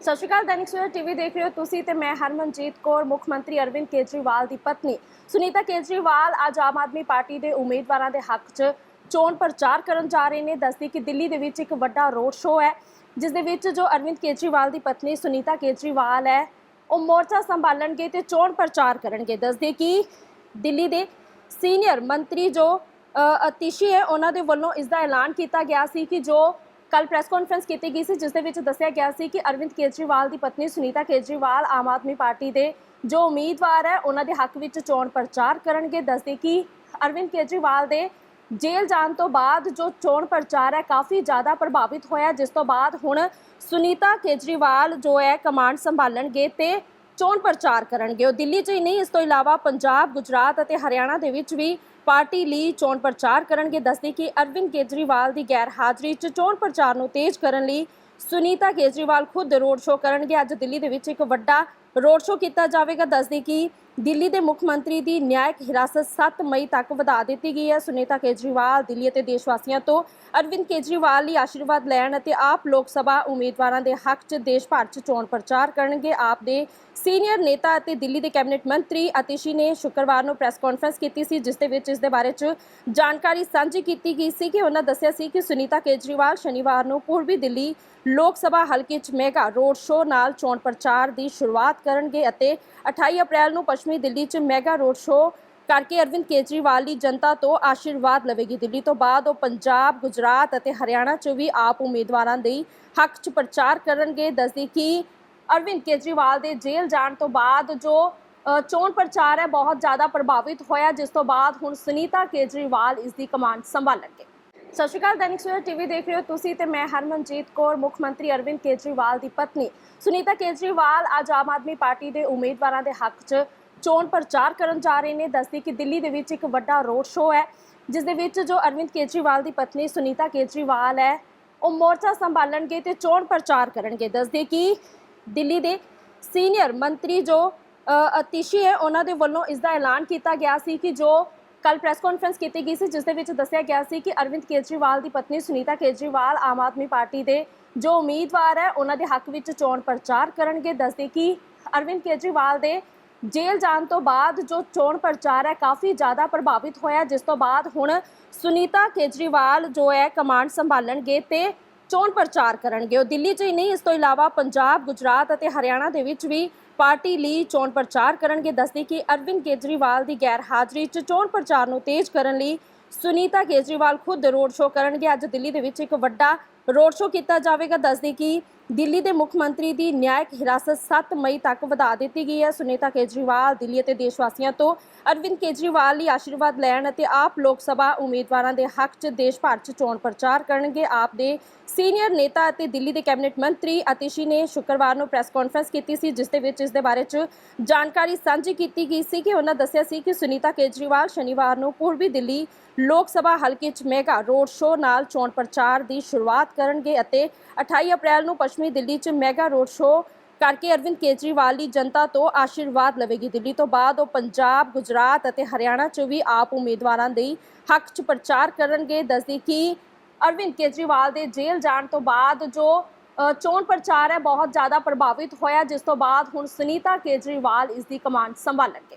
ਸਤਿ ਸ਼੍ਰੀ ਅਕਾਲ, ਦੈਨਿਕ ਸਵੇਰਾ ਟੀਵੀ ਦੇਖ ਰਹੇ ਹੋ ਤੁਸੀਂ ਤੇ ਮੈਂ ਹਰਮਨਜੀਤ ਕੌਰ, ਮੁੱਖ ਮੰਤਰੀ ਅਰਵਿੰਦ ਕੇਜਰੀਵਾਲ ਦੀ ਪਤਨੀ। ਸੁਨੀਤਾ ਕੇਜਰੀਵਾਲ ਅੱਜ ਆਮ ਆਦਮੀ ਪਾਰਟੀ ਦੇ ਉਮੀਦਵਾਰਾਂ ਦੇ ਹੱਕ 'ਚ ਚੋਣ ਪ੍ਰਚਾਰ ਕਰਨ ਜਾ ਰਹੇ ਨੇ। ਦੱਸਦੀ ਕਿ ਦਿੱਲੀ ਦੇ ਵਿੱਚ ਇੱਕ ਵੱਡਾ ਰੋਡ ਸ਼ੋਅ ਹੈ, ਜਿਸ ਦੇ ਵਿੱਚ ਜੋ ਅਰਵਿੰਦ ਕੇਜਰੀਵਾਲ ਦੀ ਪਤਨੀ ਸੁਨੀਤਾ ਕੇਜਰੀਵਾਲ ਹੈ, ਉਹ ਮੋਰਚਾ ਸੰਭਾਲਣਗੇ ਤੇ ਚੋਣ ਪ੍ਰਚਾਰ ਕਰਨਗੇ। ਦੱਸਦੇ ਕਿ ਦਿੱਲੀ ਦੇ ਸੀਨੀਅਰ ਮੰਤਰੀ ਜੋ ਅਤੀਸ਼ੀ ਹੈ, ਉਹਨਾਂ ਦੇ ਵੱਲੋਂ ਇਸ ਦਾ ਐਲਾਨ ਕੀਤਾ ਗਿਆ ਸੀ ਕਿ ਜੋ ਕੱਲ ਪ੍ਰੈਸ ਕਾਨਫਰੰਸ ਕੀਤੀ ਗਈ ਸੀ ਜਿਸ ਦੇ ਵਿੱਚ ਦੱਸਿਆ ਗਿਆ ਸੀ ਕਿ ਅਰਵਿੰਦ ਕੇਜਰੀਵਾਲ ਦੀ ਪਤਨੀ ਸੁਨੀਤਾ ਕੇਜਰੀਵਾਲ ਆਮ ਆਦਮੀ ਪਾਰਟੀ ਦੇ ਜੋ ਉਮੀਦਵਾਰ ਹੈ, ਉਹਨਾਂ ਦੇ ਹੱਕ ਵਿੱਚ ਚੋਣ ਪ੍ਰਚਾਰ ਕਰਨਗੇ। ਦੱਸਦੇ ਕਿ ਅਰਵਿੰਦ ਕੇਜਰੀਵਾਲ ਦੇ ਜੇਲ੍ਹ ਜਾਣ ਤੋਂ ਬਾਅਦ ਜੋ ਚੋਣ ਪ੍ਰਚਾਰ ਹੈ, ਕਾਫੀ ਜ਼ਿਆਦਾ ਪ੍ਰਭਾਵਿਤ ਹੋਇਆ ਜਿਸ ਤੋਂ ਬਾਅਦ ਹੁਣ ਸੁਨੀਤਾ ਕੇਜਰੀਵਾਲ ਜੋ ਹੈ, ਕਮਾਂਡ ਸੰਭਾਲਣਗੇ ਤੇ ਚੋਣ ਪ੍ਰਚਾਰ ਕਰਨਗੇ। ਉਹ ਦਿੱਲੀ 'ਚ ਹੀ ਨਹੀਂ, ਇਸ ਤੋਂ ਇਲਾਵਾ ਪੰਜਾਬ, ਗੁਜਰਾਤ ਅਤੇ ਹਰਿਆਣਾ ਦੇ ਵਿੱਚ ਵੀ ਪਾਰਟੀ ਲਈ ਚੋਣ ਪ੍ਰਚਾਰ ਕਰਨਗੇ, ਦੱਸਦੇ ਕਿ ਅਰਵਿੰਦ ਕੇਜਰੀਵਾਲ ਦੀ ਗੈਰ ਹਾਜ਼ਰੀ 'ਚ ਚੋਣ ਪ੍ਰਚਾਰ ਨੂੰ ਤੇਜ਼ ਕਰਨ ਲਈ ਸੁਨੀਤਾ ਕੇਜਰੀਵਾਲ ਖੁਦ ਰੋਡ ਸ਼ੋਅ ਕਰਨਗੇ। ਅੱਜ ਦਿੱਲੀ ਦੇ ਵਿੱਚ ਇੱਕ ਵੱਡਾ ਰੋਡ ਸ਼ੋਅ ਕੀਤਾ ਜਾਵੇਗਾ। ਦੱਸਦੇ ਕਿ ਦਿੱਲੀ ਦੇ ਮੁੱਖ ਮੰਤਰੀ ਦੀ ਨਿਆਇਕ ਹਿਰਾਸਤ 7 ਮਈ ਤੱਕ ਵਧਾ ਦਿੱਤੀ ਗਈ ਹੈ। ਸੁਨੀਤਾ ਕੇਜਰੀਵਾਲ ਦਿੱਲੀ ਅਤੇ ਦੇਸ਼ ਵਾਸੀਆਂ ਤੋਂ ਅਰਵਿੰਦ ਕੇਜਰੀਵਾਲ ਲਈ ਆਸ਼ੀਰਵਾਦ ਲੈਣ ਅਤੇ ਆਪ ਲੋਕ ਸਭਾ ਉਮੀਦਵਾਰਾਂ ਦੇ ਹੱਕ 'ਚ ਦੇਸ਼ ਭਰ 'ਚ ਚੋਣ ਪ੍ਰਚਾਰ ਕਰਨਗੇ। ਆਪ ਦੇ ਸੀਨੀਅਰ ਨੇਤਾ ਅਤੇ ਦਿੱਲੀ ਦੇ ਕੈਬਨਿਟ ਮੰਤਰੀ ਅਤਿਸ਼ੀ ਨੇ ਸ਼ੁੱਕਰਵਾਰ ਨੂੰ ਪ੍ਰੈਸ ਕਾਨਫਰੰਸ ਕੀਤੀ ਸੀ, ਜਿਸ ਦੇ ਵਿੱਚ ਇਸ ਦੇ ਬਾਰੇ 'ਚ ਜਾਣਕਾਰੀ ਸਾਂਝੀ ਕੀਤੀ ਗਈ ਸੀ ਕਿ ਉਹਨਾਂ ਦੱਸਿਆ ਸੀ ਕਿ ਸੁਨੀਤਾ ਕੇਜਰੀਵਾਲ ਸ਼ਨੀਵਾਰ ਨੂੰ ਪੂਰਬੀ ਦਿੱਲੀ ਲੋਕ ਸਭਾ ਹਲਕੇ 'ਚ ਮੈਗਾ ਰੋਡ ਸ਼ੋਅ ਨਾਲ ਚੋਣ ਪ੍ਰਚਾਰ ਦੀ ਸ਼ੁਰੂਆਤ ਕਰਨਗੇ ਅਤੇ 28 ਅਪ੍ਰੈਲ ਨੂੰ ਪੱਛਮੀ ਦਿੱਲੀ 'ਚ ਮੈਗਾ ਰੋਡ ਸ਼ੋਅ ਕਰਕੇ ਅਰਵਿੰਦ ਕੇਜਰੀਵਾਲ ਦੀ ਜਨਤਾ ਤੋਂ ਆਸ਼ੀਰਵਾਦ ਲਵੇਗੀ। ਦਿੱਲੀ ਤੋਂ ਬਾਅਦ ਉਹ ਪੰਜਾਬ, ਗੁਜਰਾਤ ਅਤੇ ਹਰਿਆਣਾ 'ਚ ਵੀ ਆਪ ਉਮੀਦਵਾਰਾਂ ਦੇ ਹੱਕ 'ਚ ਪ੍ਰਚਾਰ ਕਰਨਗੇ। ਦੱਸਦੀ ਕਿ ਅਰਵਿੰਦ ਕੇਜਰੀਵਾਲ ਦੇ ਜੇਲ੍ਹ ਜਾਣ ਤੋਂ ਬਾਅਦ ਜੋ ਚੋਣ ਪ੍ਰਚਾਰ ਹੈ, ਬਹੁਤ ਜ਼ਿਆਦਾ ਪ੍ਰਭਾਵਿਤ ਹੋਇਆ, ਜਿਸ ਤੋਂ ਬਾਅਦ ਹੁਣ ਸੁਨੀਤਾ ਕੇਜਰੀਵਾਲ ਇਸ ਦੀ ਕਮਾਂਡ ਸੰਭਾਲਣਗੇ। ਸਤਿ ਸ਼੍ਰੀ ਅਕਾਲ, ਦੈਨਿਕ ਸਵੇਰਾ ਟੀਵੀ ਦੇਖ ਰਹੇ ਹੋ ਤੁਸੀਂ ਤੇ ਮੈਂ ਹਰਮਨਜੀਤ ਕੌਰ, ਮੁੱਖ ਮੰਤਰੀ ਅਰਵਿੰਦ ਕੇਜਰੀਵਾਲ ਦੀ ਪਤਨੀ। ਸੁਨੀਤਾ ਕੇਜਰੀਵਾਲ ਅੱਜ ਆਮ ਆਦਮੀ ਪਾਰਟੀ ਦੇ ਉਮੀਦਵਾਰਾਂ ਦੇ ਹੱਕ 'ਚ ਚੋਣ ਪ੍ਰਚਾਰ ਕਰਨ ਜਾ ਰਹੇ ਨੇ। ਦੱਸਦੀ ਕਿ ਦਿੱਲੀ ਦੇ ਵਿੱਚ ਇੱਕ ਵੱਡਾ ਰੋਡ ਸ਼ੋਅ ਹੈ, ਜਿਸ ਦੇ ਵਿੱਚ ਜੋ ਅਰਵਿੰਦ ਕੇਜਰੀਵਾਲ ਦੀ ਪਤਨੀ ਸੁਨੀਤਾ ਕੇਜਰੀਵਾਲ ਹੈ, ਉਹ ਮੋਰਚਾ ਸੰਭਾਲਣਗੇ ਤੇ ਚੋਣ ਪ੍ਰਚਾਰ ਕਰਨਗੇ। ਦੱਸਦੇ ਕਿ ਦਿੱਲੀ ਦੇ ਸੀਨੀਅਰ ਮੰਤਰੀ ਜੋ ਅਤੀਸ਼ੀ ਹੈ, ਉਹਨਾਂ ਦੇ ਵੱਲੋਂ ਇਸ ਦਾ ਐਲਾਨ ਕੀਤਾ ਗਿਆ ਸੀ ਕਿ ਜੋ ਕੱਲ ਪ੍ਰੈਸ ਕਾਨਫਰੰਸ ਕੀਤੀ ਗਈ ਸੀ, ਜਿਸ ਦੇ ਵਿੱਚ ਦੱਸਿਆ ਗਿਆ ਸੀ ਕਿ ਅਰਵਿੰਦ ਕੇਜਰੀਵਾਲ ਦੀ ਪਤਨੀ ਸੁਨੀਤਾ ਕੇਜਰੀਵਾਲ ਆਮ ਆਦਮੀ ਪਾਰਟੀ ਦੇ ਜੋ ਉਮੀਦਵਾਰ ਹੈ, ਉਹਨਾਂ ਦੇ ਹੱਕ ਵਿੱਚ ਚੋਣ ਪ੍ਰਚਾਰ ਕਰਨਗੇ। ਦੱਸਦੇ ਕਿ ਅਰਵਿੰਦ ਕੇਜਰੀਵਾਲ ਦੇ ਜੇਲ੍ਹ ਜਾਣ ਤੋਂ ਬਾਅਦ ਜੋ ਚੋਣ ਪ੍ਰਚਾਰ ਹੈ, ਕਾਫੀ ਜ਼ਿਆਦਾ ਪ੍ਰਭਾਵਿਤ ਹੋਇਆ, ਜਿਸ ਤੋਂ ਬਾਅਦ ਹੁਣ ਸੁਨੀਤਾ ਕੇਜਰੀਵਾਲ ਜੋ ਹੈ, ਕਮਾਂਡ ਸੰਭਾਲਣਗੇ ਤੇ ਚੋਣ ਪ੍ਰਚਾਰ ਕਰਨਗੇ। ਉਹ ਦਿੱਲੀ 'ਚ ਹੀ ਨਹੀਂ, ਇਸ ਤੋਂ ਇਲਾਵਾ ਪੰਜਾਬ, ਗੁਜਰਾਤ ਅਤੇ ਹਰਿਆਣਾ ਦੇ ਵਿੱਚ ਵੀ ਪਾਰਟੀ ਲਈ ਚੋਣ ਪ੍ਰਚਾਰ ਕਰਨਗੇ। ਦੱਸਦੇ ਕਿ ਅਰਵਿੰਦ ਕੇਜਰੀਵਾਲ ਦੀ ਗੈਰ ਹਾਜ਼ਰੀ 'ਚ ਚੋਣ ਪ੍ਰਚਾਰ ਨੂੰ ਤੇਜ਼ ਕਰਨ ਲਈ ਸੁਨੀਤਾ ਕੇਜਰੀਵਾਲ ਖੁਦ ਰੋਡ ਸ਼ੋਅ ਕਰਨਗੇ। ਅੱਜ ਦਿੱਲੀ ਦੇ ਵਿੱਚ ਇੱਕ ਵੱਡਾ ਰੋਡ ਸ਼ੋਅ ਕੀਤਾ ਜਾਵੇਗਾ। ਦੱਸਦੀ ਕਿ ਦਿੱਲੀ ਦੇ ਮੁੱਖ ਮੰਤਰੀ ਦੀ ਨਿਆਇਕ ਹਿਰਾਸਤ 7 ਮਈ ਤੱਕ ਵਧਾ ਦਿੱਤੀ ਗਈ ਹੈ। ਸੁਨੀਤਾ ਕੇਜਰੀਵਾਲ ਦਿੱਲੀ ਅਤੇ ਦੇਸ਼ ਵਾਸੀਆਂ ਤੋਂ ਅਰਵਿੰਦ ਕੇਜਰੀਵਾਲ ਲਈ ਆਸ਼ੀਰਵਾਦ ਲੈਣ ਅਤੇ ਆਪ ਲੋਕ ਸਭਾ ਉਮੀਦਵਾਰਾਂ ਦੇ ਹੱਕ 'ਚ ਦੇਸ਼ ਭਰ 'ਚ ਚੋਣ ਪ੍ਰਚਾਰ ਕਰਨਗੇ। ਆਪ ਦੇ ਸੀਨੀਅਰ ਨੇਤਾ ਅਤੇ ਦਿੱਲੀ ਦੇ ਕੈਬਨਿਟ ਮੰਤਰੀ ਅਤਿਸ਼ੀ ਨੇ ਸ਼ੁੱਕਰਵਾਰ ਨੂੰ ਪ੍ਰੈਸ ਕਾਨਫਰੰਸ ਕੀਤੀ ਸੀ, ਜਿਸ ਦੇ ਵਿੱਚ ਇਸ ਦੇ ਬਾਰੇ 'ਚ ਜਾਣਕਾਰੀ ਸਾਂਝੀ ਕੀਤੀ ਗਈ ਸੀ ਕਿ ਉਹਨਾਂ ਦੱਸਿਆ ਸੀ ਕਿ ਸੁਨੀਤਾ ਕੇਜਰੀਵਾਲ ਸ਼ਨੀਵਾਰ ਨੂੰ ਪੂਰਬੀ ਦਿੱਲੀ ਲੋਕ ਸਭਾ ਹਲਕੇ 'ਚ ਮੈਗਾ ਰੋਡ ਸ਼ੋਅ ਨਾਲ ਚੋਣ ਪ੍ਰਚਾਰ ਦੀ ਸ਼ੁਰੂਆਤ ਕਰਨਗੇ ਅਤੇ 28 ਅਪ੍ਰੈਲ ਨੂੰ ਪੱਛਮੀ ਦਿੱਲੀ 'ਚ ਮੈਗਾ ਰੋਡ ਸ਼ੋਅ ਕਰਕੇ ਅਰਵਿੰਦ ਕੇਜਰੀਵਾਲ ਦੀ ਜਨਤਾ ਤੋਂ ਆਸ਼ੀਰਵਾਦ ਲਵੇਗੀ। ਦਿੱਲੀ ਤੋਂ ਬਾਅਦ ਉਹ ਪੰਜਾਬ, ਗੁਜਰਾਤ ਅਤੇ ਹਰਿਆਣਾ 'ਚ ਵੀ ਆਪ ਉਮੀਦਵਾਰਾਂ ਦੇ ਹੱਕ 'ਚ ਪ੍ਰਚਾਰ ਕਰਨਗੇ। ਦੱਸਦੀ ਕਿ ਅਰਵਿੰਦ ਕੇਜਰੀਵਾਲ ਦੇ ਜੇਲ੍ਹ ਜਾਣ ਤੋਂ ਬਾਅਦ ਜੋ ਚੋਣ ਪ੍ਰਚਾਰ ਹੈ ਬਹੁਤ ਜ਼ਿਆਦਾ ਪ੍ਰਭਾਵਿਤ ਹੋਇਆ, ਜਿਸ ਤੋਂ ਬਾਅਦ ਹੁਣ ਸੁਨੀਤਾ ਕੇਜਰੀਵਾਲ ਇਸ ਦੀ ਕਮਾਂਡ ਸੰਭਾਲਣਗੇ।